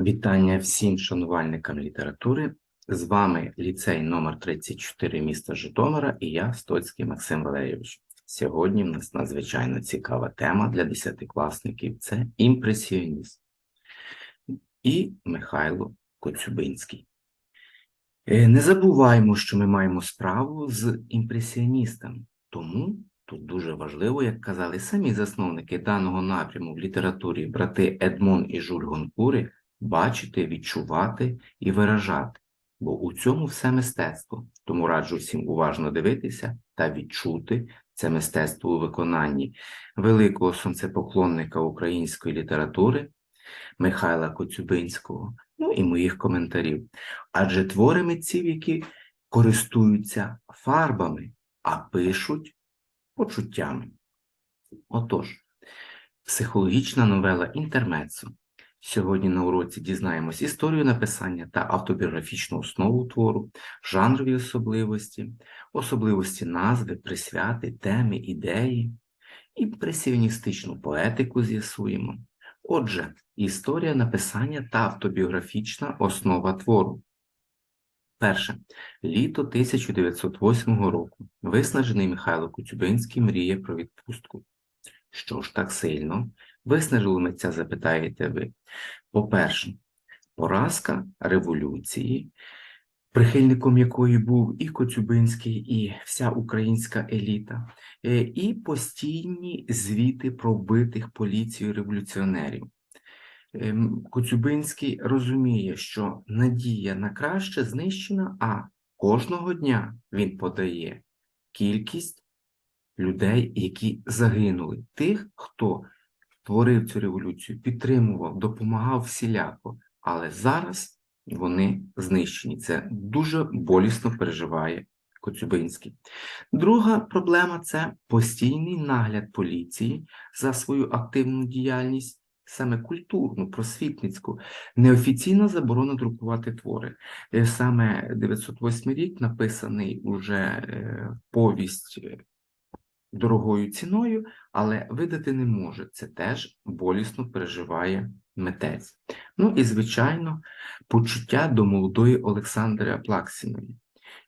Вітання всім шанувальникам літератури. З вами ліцей номер 34 міста Житомира і я, Стоцький Максим Валерійович. Сьогодні в нас надзвичайно цікава тема для десятикласників це імпресіонізм і Михайло Коцюбинський. Е, Не забуваємо, що ми маємо справу з імпресіоністами, тому тут дуже важливо, як казали самі засновники даного напряму в літературі брати Едмон і Жуль Гонкури, бачити, відчувати і виражати, бо у цьому все мистецтво. Тому раджу всім уважно дивитися та відчути це мистецтво у виконанні великого сонцепоклонника української літератури Михайла Коцюбинського, ну і моїх коментарів. Адже твори митців, які користуються фарбами, а пишуть почуттями. Отож, психологічна новела Інтермецо. Сьогодні на уроці дізнаємось історію написання та автобіографічну основу твору, жанрові особливості, особливості назви, присвяти, теми, ідеї, імпресіоністичну поетику з'ясуємо. Отже, історія написання та автобіографічна основа твору. Перше. Літо 1908 року. Виснажений Михайло Коцюбинський мріє про відпустку. Що ж так сильно? Виснажило митця, запитаєте ви. По-перше, поразка революції, прихильником якої був і Коцюбинський, і вся українська еліта, е, і постійні звіти про вбитих поліцією революціонерів. Ем, Коцюбинський розуміє, що надія на краще знищена, а кожного дня він подає кількість людей, які загинули, тих, хто творив цю революцію, підтримував, допомагав всіляко, але зараз вони знищені. Це дуже болісно переживає Коцюбинський. Друга проблема це постійний нагляд поліції за свою активну діяльність. Саме культурну, просвітницьку, неофіційна заборона друкувати твори. Е, Саме 908 рік написаний уже е, повість е, дорогою ціною, але видати не може. Це теж болісно переживає митець. Ну і, звичайно, почуття до молодої Олександри Аплаксіної.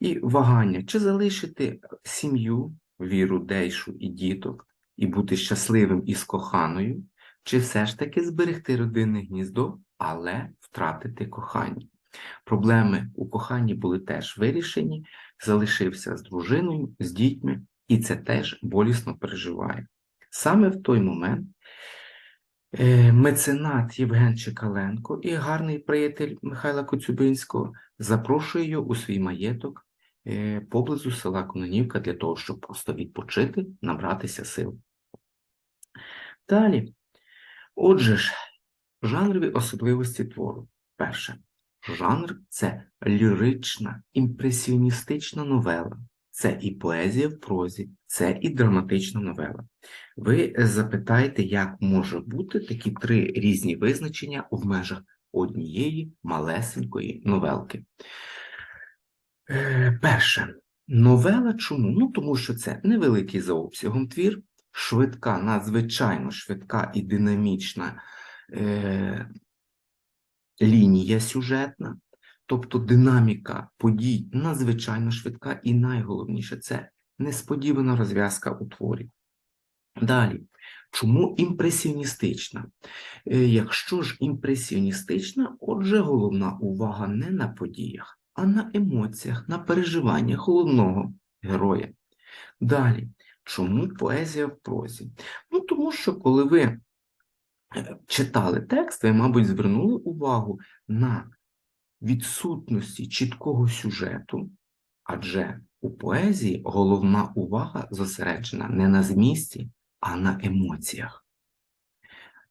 І вагання, чи залишити сім'ю, віру, дейшу і діток, і бути щасливим із коханою, чи все ж таки зберегти родинне гніздо, але втратити кохання. Проблеми у коханні були теж вирішені, залишився з дружиною, з дітьми, і це теж болісно переживає. Саме в той момент е, меценат Євген Чекаленко і гарний приятель Михайла Коцюбинського запрошує його у свій маєток е, поблизу села Кононівка для того, щоб просто відпочити, набратися сил. Далі. Отже ж, жанрові особливості твору. Перше. Жанр це лірична, імпресіоністична новела. Це і поезія в прозі, це і драматична новела. Ви запитаєте, як може бути такі три різні визначення в межах однієї малесенької новелки. Е, перше. Новела чому? Ну, тому що це невеликий за обсягом твір, швидка, надзвичайно швидка і динамічна е, лінія сюжетна, тобто динаміка подій надзвичайно швидка, і найголовніше це несподівана розв'язка у творі. Далі, чому імпресіоністична? Е, Якщо ж імпресіоністична, отже, головна увага не на подіях, а на емоціях, на переживаннях головного героя. Далі, чому поезія в прозі? Ну, тому що коли ви е, читали текст, ви, мабуть, звернули увагу на відсутності чіткого сюжету, адже у поезії головна увага зосереджена не на змісті, а на емоціях.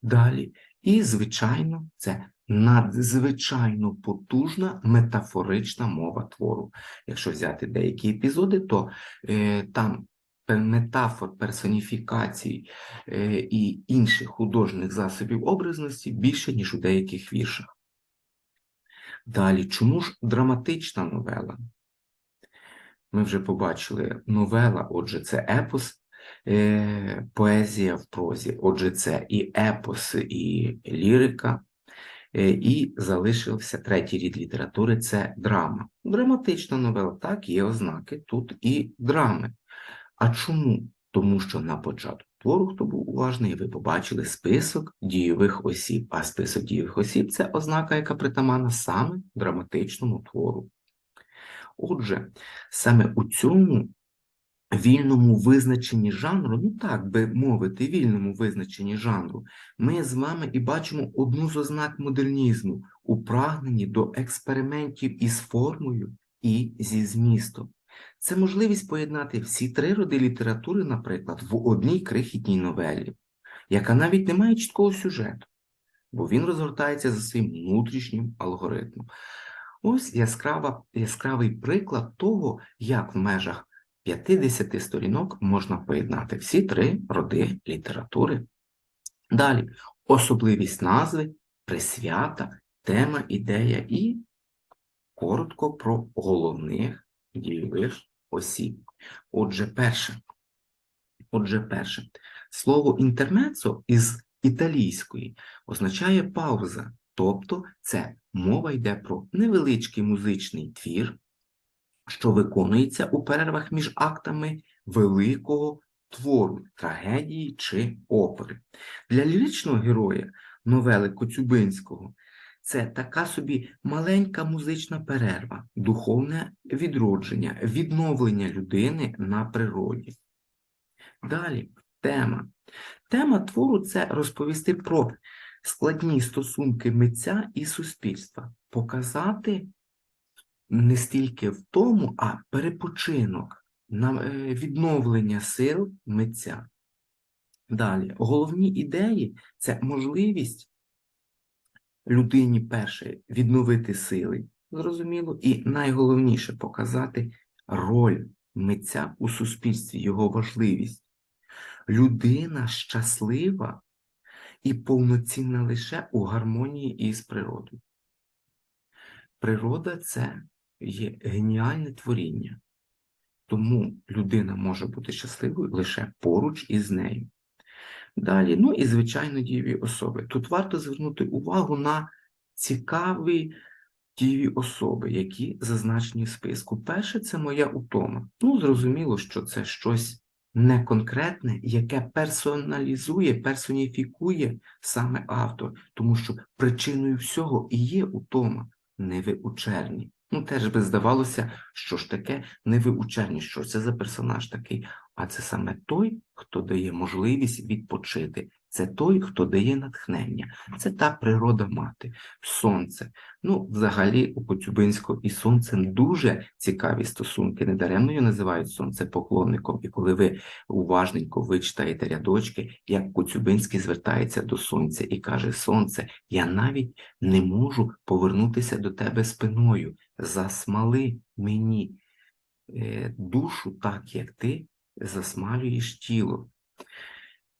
Далі, і, звичайно, це надзвичайно потужна метафорична мова твору. Якщо взяти деякі епізоди, то е, там метафор, персоніфікацій е, і інших художніх засобів образності більше, ніж у деяких віршах. Далі, чому ж драматична новела? Ми вже побачили новела, отже, це епос, е, поезія в прозі, отже, це і епос, і лірика, Е, І залишився третій рід літератури це драма. Драматична новела, так, є ознаки тут і драми. А чому? Тому що на початку твору, хто був уважний, ви побачили список дійових осіб. А список дійових осіб це ознака, яка притаманна саме драматичному твору. Отже, саме у цьому вільному визначенні жанру, ну так би мовити, вільному визначенні жанру, ми з вами і бачимо одну з ознак модернізму у прагненні до експериментів із формою і зі змістом. Це можливість поєднати всі три роди літератури, наприклад, в одній крихітній новелі, яка навіть не має чіткого сюжету, бо він розгортається за своїм внутрішнім алгоритмом. Ось яскрава, яскравий приклад того, як в межах 50 сторінок можна поєднати всі три роди літератури. Далі особливість назви, присвята, тема, ідея і коротко про головних дійових осіб. Отже, перше. Отже, перше. Слово інтермецо із італійської означає пауза, тобто це мова йде про невеличкий музичний твір, що виконується у перервах між актами великого твору, трагедії чи опери. Для ліричного героя новели Коцюбинського це така собі маленька музична перерва, духовне відродження, відновлення людини на природі. Далі тема. Тема твору це розповісти про складні стосунки митця і суспільства, показати не стільки в тому, а перепочинок, е, відновлення сил митця. Далі, головні ідеї це можливість людині перше відновити сили, зрозуміло, і найголовніше показати роль митця у суспільстві, його важливість. Людина щаслива і повноцінна лише у гармонії із природою. Природа це є геніальне творіння, тому людина може бути щасливою лише поруч із нею. Далі, ну і звичайно, дієві особи. Тут варто звернути увагу на цікаві дієві особи, які зазначені в списку. Перше, це моя утома. Ну, зрозуміло, що це щось неконкретне, яке персоналізує, персоніфікує саме автор, тому що причиною всього і є утома, не ви у черні. Ну, теж би здавалося, що ж таке не ви у черні, що це за персонаж такий, а це саме той, хто дає можливість відпочити. Це той, хто дає натхнення. Це та природа мати, сонце. Ну, взагалі, у Коцюбинського і сонцем дуже цікаві стосунки. Недаремно його називають сонцепоклонником. І коли ви уважненько вичитаєте рядочки, як Коцюбинський звертається до сонця і каже: Сонце, я навіть не можу повернутися до тебе спиною. Засмали мені е, душу так, як ти засмалюєш тіло.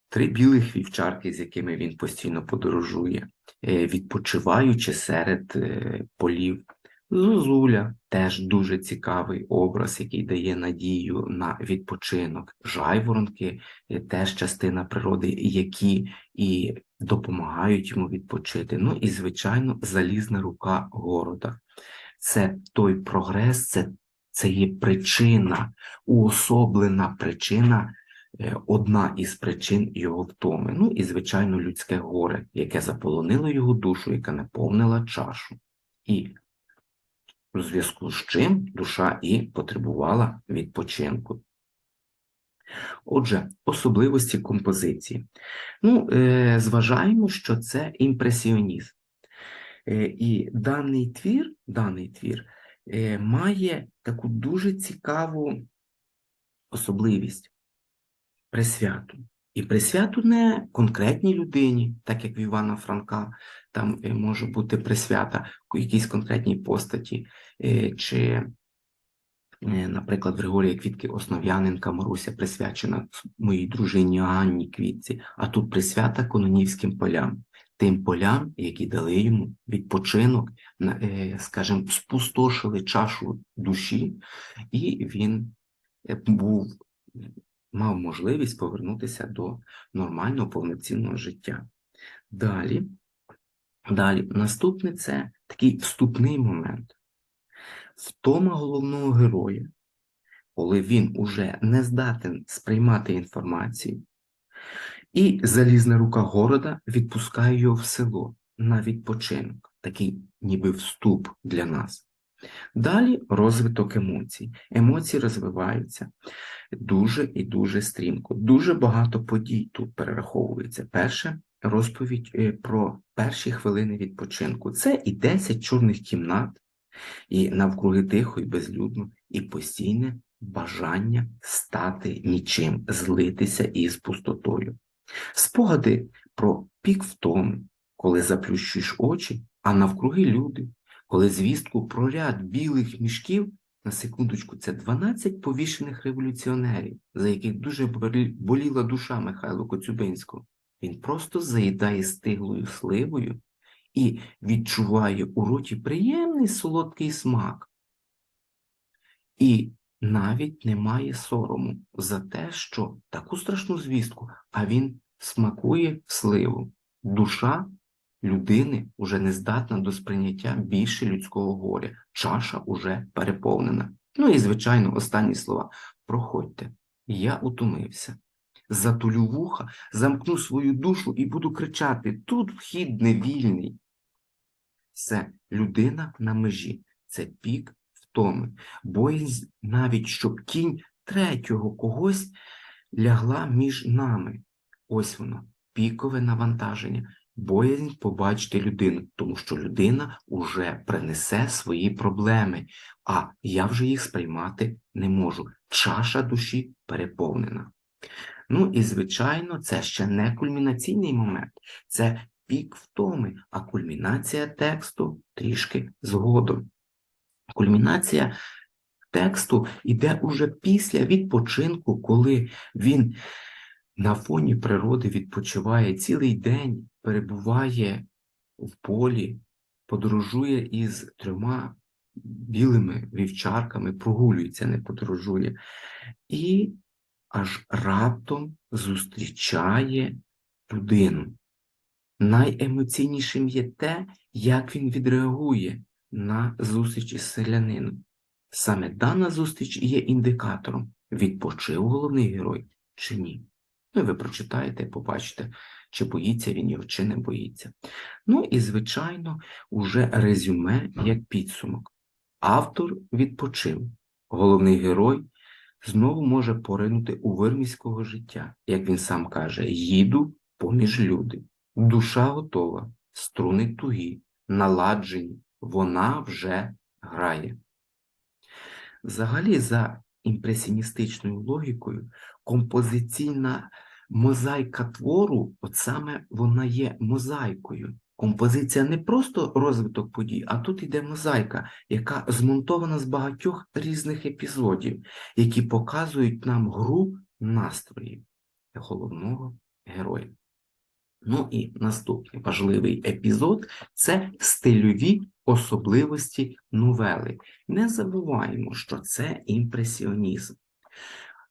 Три білих вівчарки, з якими він постійно подорожує, е, відпочиваючи серед е, полів. Зозуля теж дуже цікавий образ, який дає надію на відпочинок. Жайворонки е, теж частина природи, які і допомагають йому відпочити. Ну і, звичайно, залізна рука города. Це той прогрес, це, це є причина, уособлена причина Е, одна із причин його втоми. Ну і, звичайно, людське горе, яке заполонило його душу, яка наповнила чашу. І у зв'язку з чим душа і потребувала відпочинку. Отже, особливості композиції. Ну, е, зважаємо, що це імпресіонізм. Е, і даний твір, даний твір має таку дуже цікаву особливість присвяту. І присвяту не конкретній людині, так як в Івана Франка, там е, може бути присвята якійсь конкретній постаті, е, чи, е, наприклад, Григорія Квітки Основ'яненка Маруся присвячена моїй дружині Анні Квітці, а тут присвята Кононівським полям, тим полям, які дали йому відпочинок, скажімо, спустошили чашу душі, і він був мав можливість повернутися до нормального повноцінного життя. Далі Далі, наступне це такий вступний момент. Втома головного героя, коли він уже не здатен сприймати інформацію, і залізна рука города відпускає його в село на відпочинок, такий ніби вступ для нас. Далі розвиток емоцій. Емоції розвиваються дуже і дуже стрімко. Дуже багато подій тут перераховується. Перше розповідь е, про перші хвилини відпочинку. Це і 10 чорних кімнат, і навкруги тихо і безлюдно, і постійне бажання стати нічим, злитися із пустотою. Спогади про пік втоми, коли заплющуєш очі, а навкруги люди, коли звістку про ряд білих мішків, на секундочку, це 12 повішених революціонерів, за яких дуже боліла душа Михайла Коцюбинського. Він просто заїдає стиглою сливою і відчуває у роті приємний солодкий смак. І навіть немає сорому за те, що таку страшну звістку, а він смакує сливу. Душа людини вже не здатна до сприйняття більше людського горя. Чаша уже переповнена. Ну і, звичайно, останні слова. Проходьте, я утомився. Затулю вуха, замкну свою душу і буду кричати: тут вхід не вільний. Це людина на межі, це пік втоми. Боязнь навіть, щоб тінь третього когось лягла між нами. Ось воно, пікове навантаження. Боязнь побачити людину, тому що людина уже принесе свої проблеми, а я вже їх сприймати не можу. Чаша душі переповнена. Ну і, звичайно, це ще не кульмінаційний момент, це пік втоми, а кульмінація тексту трішки згодом. Кульмінація тексту йде уже після відпочинку, коли він на фоні природи відпочиває цілий день, перебуває в полі, подорожує із трьома білими вівчарками, прогулюється, не подорожує, і аж раптом зустрічає людину. Найемоційнішим є те, як він відреагує на зустріч із селянином. Саме дана зустріч є індикатором, відпочив головний герой чи ні. Ну, і ви прочитаєте, і побачите, чи боїться він його, чи не боїться. Ну і, звичайно, уже резюме як підсумок. Автор відпочив. Головний герой знову може поринути у вирміського життя, як він сам каже, їду поміж люди. Душа готова, струни тугі, наладжені, вона вже грає. Взагалі, за імпресіоністичною логікою, композиційна мозаїка твору, от саме вона є мозаїкою. Композиція не просто розвиток подій, а тут йде мозаїка, яка змонтована з багатьох різних епізодів, які показують нам гру настроїв головного героя. Ну і наступний важливий епізод це стильові особливості новели. Не забуваємо, що це імпресіонізм.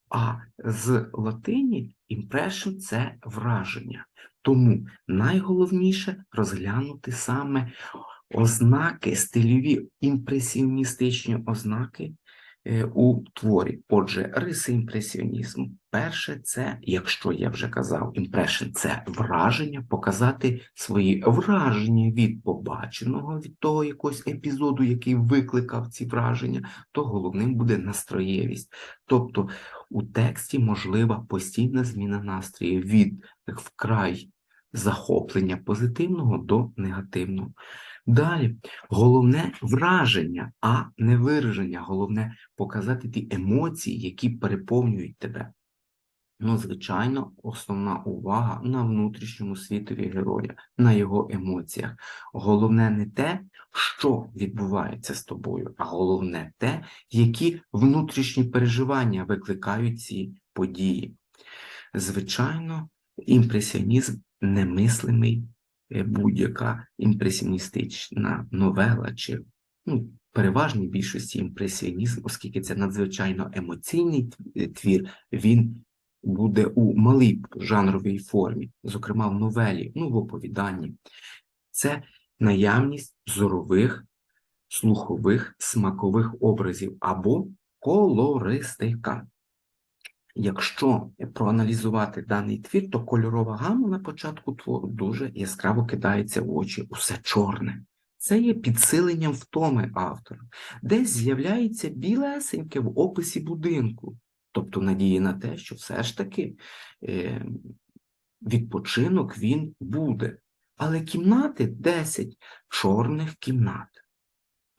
А з латині імпрешн – це враження. Тому найголовніше розглянути саме ознаки, стильові імпресіоністичні ознаки у творі. Отже, риси імпресіонізму. Перше, це, якщо я вже казав, імпрешн це враження, показати свої враження від побаченого, від того якогось епізоду, який викликав ці враження, то головним буде настроєвість. Тобто у тексті можлива постійна зміна настрою від вкрай захоплення позитивного до негативного. Далі, головне враження, а не вираження. Головне показати ті емоції, які переповнюють тебе. Ну, звичайно, основна увага на внутрішньому світові героя, на його емоціях. Головне не те, що відбувається з тобою, а головне те, які внутрішні переживання викликають ці події. Звичайно, імпресіонізм немислимий, будь-яка імпресіоністична новела чи ну, переважній більшості імпресіонізм, оскільки це надзвичайно емоційний твір, він буде у малій жанровій формі, зокрема в новелі, ну в оповіданні. Це наявність зорових, слухових, смакових образів або колористика. Якщо проаналізувати даний твір, то кольорова гама на початку твору дуже яскраво кидається в очі, усе чорне. Це є підсиленням втоми автора, десь з'являється білесеньке в описі будинку, тобто надії на те, що все ж таки е, відпочинок він буде. Але кімнати 10 чорних кімнат.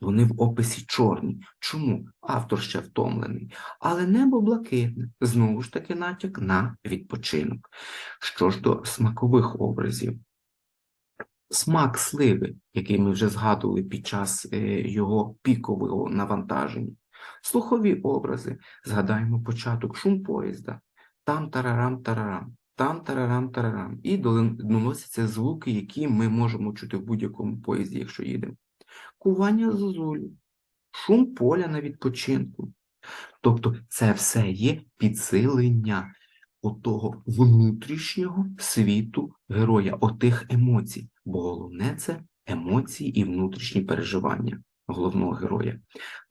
Вони в описі чорні. Чому? Автор ще втомлений. Але небо блакитне, знову ж таки натяк на відпочинок. Що ж до смакових образів? Смак сливи, який ми вже згадували під час е, його пікового навантаження. Слухові образи. Згадаємо початок шум поїзда. Там тарарам тарарам, там тарарам тарарам. І доносяться звуки, які ми можемо чути в будь-якому поїзді, якщо їдемо кування зозулі, шум поля на відпочинку. Тобто це все є підсилення отого внутрішнього світу героя, отих емоцій. Бо головне це емоції і внутрішні переживання головного героя.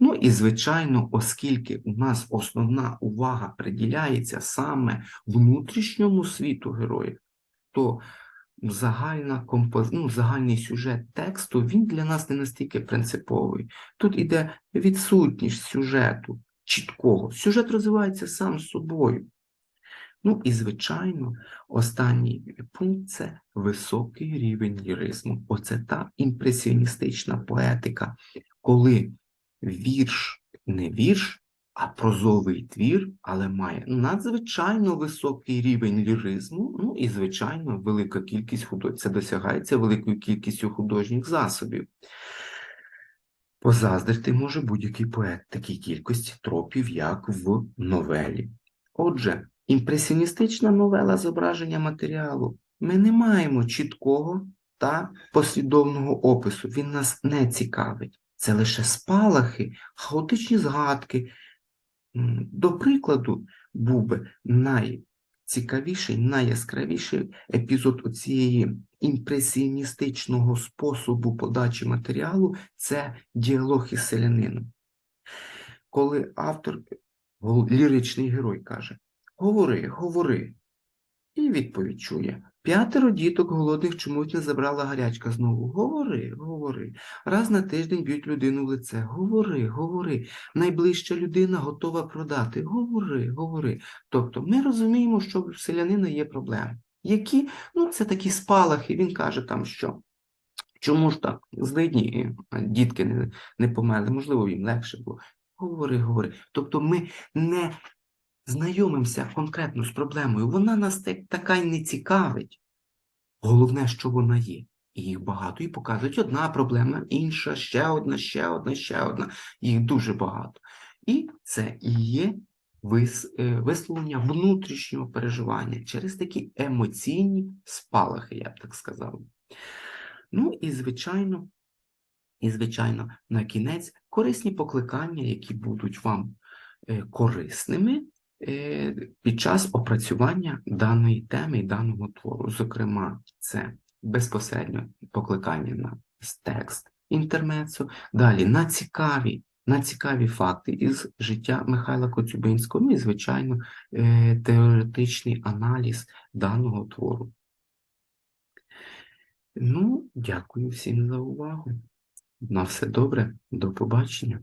Ну і, звичайно, оскільки у нас основна увага приділяється саме внутрішньому світу героя, то загальна композ... ну, загальний сюжет тексту, він для нас не настільки принциповий. Тут іде відсутність сюжету чіткого. Сюжет розвивається сам собою. Ну і, звичайно, останній пункт це високий рівень ліризму. Оце та імпресіоністична поетика, коли вірш, не вірш, а прозовий твір, але має надзвичайно високий рівень ліризму, ну і, звичайно, велика кількість художніх. Це досягається великою кількістю художніх засобів. Позаздрити може будь-який поет такій кількості тропів, як в новелі. Отже, імпресіоністична новела зображення матеріалу. Ми не маємо чіткого та послідовного опису. Він нас не цікавить. Це лише спалахи, хаотичні згадки, до прикладу, був би найцікавіший, найяскравіший епізод цієї імпресіоністичного способу подачі матеріалу це діалог із селянином. Коли автор, ліричний герой каже: Говори, говори, і відповідь чує. П'ятеро діток голодних чомусь не забрала гарячка знову. Говори, говори. Раз на тиждень б'ють людину в лице. Говори, говори. Найближча людина готова продати. Говори, говори. Тобто ми розуміємо, що в селянина є проблеми. Які? Ну, це такі спалахи. Він каже там, що. Чому ж так? Злидні дітки не, не померли, можливо, їм легше було. Говори, говори. Тобто ми не знайомимося конкретно з проблемою, вона нас така й не цікавить. Головне, що вона є. І їх багато. І показують одна проблема, інша, ще одна, ще одна, ще одна. Їх дуже багато. І це і є е, висловлення внутрішнього переживання через такі емоційні спалахи, я б так сказав. Ну і, звичайно, і, звичайно, на кінець корисні покликання, які будуть вам е, корисними під час опрацювання даної теми і даного твору. Зокрема, це безпосередньо покликання на текст інтермецу, далі на цікаві. На цікаві факти із життя Михайла Коцюбинського, ну і, звичайно, е, теоретичний аналіз даного твору. Ну, дякую всім за увагу. На все добре, до побачення.